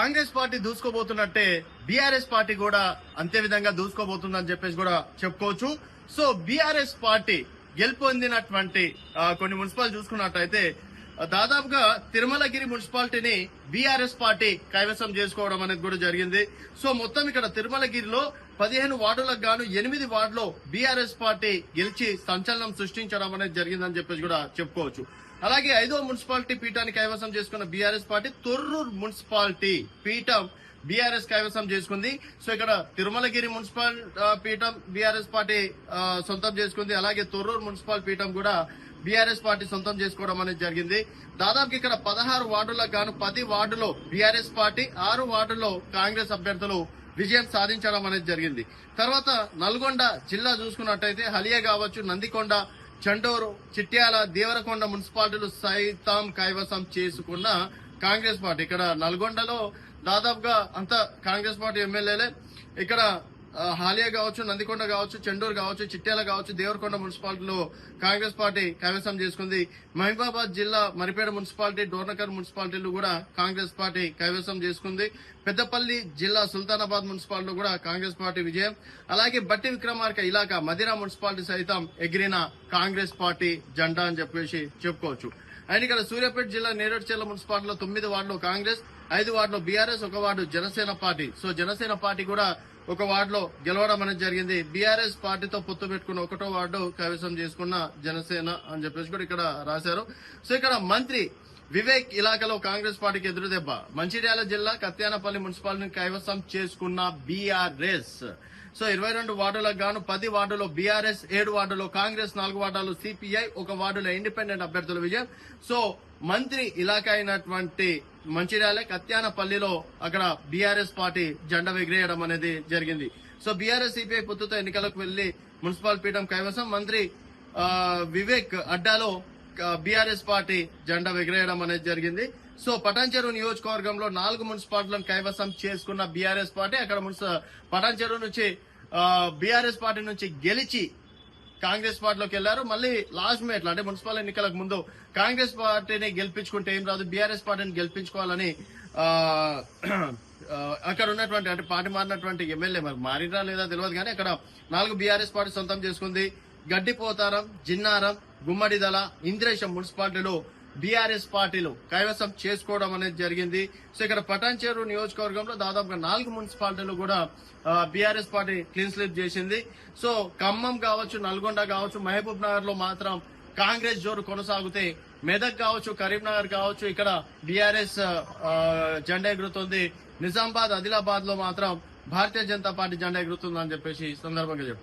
Congress party దూసుకోబోతున్నట్టే BRS party కూడా అంతే విధంగా దూసుకోబోతుందని చెప్పేసి కూడా చెప్పుకోవచ్చు. సో బీఆర్ఎస్ పార్టీ గెలుపొందినటువంటి కొన్ని మున్సిపాలిటీ చూసుకున్నట్టయితే దాదాపుగా తిరుమలగిరి మున్సిపాలిటీని బీఆర్ఎస్ పార్టీ కైవసం చేసుకోవడం అనేది కూడా జరిగింది. సో మొత్తం ఇక్కడ తిరుమలగిరిలో పదిహేను వార్డులకు గాను ఎనిమిది వార్డులో బీఆర్ఎస్ పార్టీ గెలిచి సంచలనం సృష్టించడం అనేది జరిగిందని చెప్పేసి కూడా చెప్పుకోవచ్చు. అలాగే ఐదో మున్సిపాలిటీ పీఠాన్ని కైవసం చేసుకున్న బీఆర్ఎస్ పార్టీ తొర్రూరు మున్సిపాలిటీ పీఠం బీఆర్ఎస్ కైవసం చేసుకుంది. సో ఇక్కడ తిరుమలగిరి మున్సిపల్ పీఠం బీఆర్ఎస్ పార్టీ సొంతం చేసుకుంది. అలాగే తొర్రూరు మున్సిపల్ పీఠం కూడా బీఆర్ఎస్ పార్టీ సొంతం చేసుకోవడం అనేది జరిగింది. దాదాపు ఇక్కడ పదహారు వార్డులకు గాను పది వార్డులో బీఆర్ఎస్ పార్టీ ఆరు వార్డులో కాంగ్రెస్ అభ్యర్థులు విజయం సాధించడం అనేది జరిగింది. తర్వాత నల్గొండ జిల్లా చూసుకున్నట్టయితే హలియా కావచ్చు నందికొండ చండూరు చిట్యాల దేవరకొండ మున్సిపాలిటీలు సైతం కైవసం చేసుకున్న కాంగ్రెస్ పార్టీ. ఇక్కడ నల్గొండలో దాదాపుగా అంత కాంగ్రెస్ పార్టీ ఎమ్మెల్యేలే. ఇక్కడ హాలియా కావచ్చు నందికొండ కావచ్చు చెండూరు కావచ్చు చిట్యాల కావచ్చు దేవరకొండ మున్సిపాలిటీలో కాంగ్రెస్ పార్టీ కైవసం చేసుకుంది. మహబూబాబాద్ జిల్లా మరిపేడ మున్సిపాలిటీ డోర్నకర్ మున్సిపాలిటీలు కూడా కాంగ్రెస్ పార్టీ కైవసం చేసుకుంది. పెద్దపల్లి జిల్లా సుల్తానాబాద్ మున్సిపాలిటీలో కూడా కాంగ్రెస్ పార్టీ విజయం. అలాగే బట్టి విక్రమార్క ఇలాకా మదిరా మున్సిపాలిటీ సైతం ఎగిరిన కాంగ్రెస్ పార్టీ జెండా అని చెప్పేసి చెప్పుకోవచ్చు. అండ్ ఇక్కడ సూర్యాపేట జిల్లా నేరేడుచెల్ల మున్సిపాలిటీలో తొమ్మిది వార్డులో కాంగ్రెస్ ఐదు వార్డులో బీఆర్ఎస్ ఒక ward Janasena party. So Janasena party కూడా ఒక వార్డులో గెలవడం అనేది జరిగింది. బీఆర్ఎస్ పార్టీతో పొత్తు పెట్టుకున్న ఒకటో వార్డు కైవసం చేసుకున్న జనసేన అని చెప్పేసి కూడా ఇక్కడ రాశారు. సో ఇక్కడ మంత్రి వివేక్ ఇలాకాలో కాంగ్రెస్ పార్టీకి ఎదురుదెబ్బ. మంచిర్యాల జిల్లా కత్యానపల్లి మున్సిపాలిటీని కైవసం చేసుకున్న బీఆర్ఎస్. సో ఇరవై రెండు వార్డులకు గాను పది వార్డులో బీఆర్ఎస్ ఏడు వార్డులో కాంగ్రెస్ నాలుగు వార్డులో సిపిఐ ఒక వార్డులో ఇండిపెండెంట్ అభ్యర్థుల విజయం. సో మంత్రి ఇలాఖ అయినటువంటి మంచిర్యాల కత్యానపల్లిలో అక్కడ బీఆర్ఎస్ పార్టీ జెండా ఎగిరేయడం అనేది జరిగింది. సో బీఆర్ఎస్ సిపిఐ పొత్తుతో ఎన్నికలకు వెళ్ళి మున్సిపల్ పీఠం కైవసం మంత్రి వివేక్ అడ్డాలో బీఆర్ఎస్ పార్టీ జెండా ఎగిరేయడం అనేది జరిగింది. సో పటాన్చెరు నియోజకవర్గంలో నాలుగు మున్సిపాలిటీలను కైవసం చేసుకున్న బీఆర్ఎస్ పార్టీ అక్కడ మున్సి పటాన్చెరు నుంచి బీఆర్ఎస్ పార్టీ నుంచి గెలిచి కాంగ్రెస్ పార్టీలోకి వెళ్ళారు మళ్ళీ లాస్ట్ మేట్ అంటే మున్సిపల్ ఎన్నికలకు ముందు కాంగ్రెస్ పార్టీని గెలిపించుకుంటే ఏం రాదు బీఆర్ఎస్ పార్టీని గెలిపించుకోవాలని అక్కడ ఉన్నటువంటి అంటే పార్టీ మారినటువంటి ఎమ్మెల్యే మరి మారిరా లేదా తెలియదు కానీ అక్కడ నాలుగు బీఆర్ఎస్ పార్టీ సొంతం చేసుకుంది. గడ్డిపోతారం జిన్నారం గుమ్మడిదల ఇంద్రేశం మున్సిపాలిటీలో బీఆర్ఎస్ పార్టీలు కైవసం చేసుకోవడం అనేది జరిగింది. సో ఇక్కడ పటాన్చేరు నియోజకవర్గంలో దాదాపుగా నాలుగు మున్సిపాలిటీలు కూడా బీఆర్ఎస్ పార్టీ క్లీన్ స్లిప్ చేసింది. సో ఖమ్మం కావచ్చు నల్గొండ కావచ్చు మహబూబ్ నగర్లో మాత్రం కాంగ్రెస్ జోరు కొనసాగితే మెదక్ కావచ్చు కరీంనగర్ కావచ్చు ఇక్కడ బీఆర్ఎస్ జెండా ఎగురుతుంది. నిజామాబాద్ ఆదిలాబాద్లో మాత్రం భారతీయ జనతా పార్టీ జెండా ఎగురుతుందని చెప్పేసి సందర్భంగా చెప్పారు.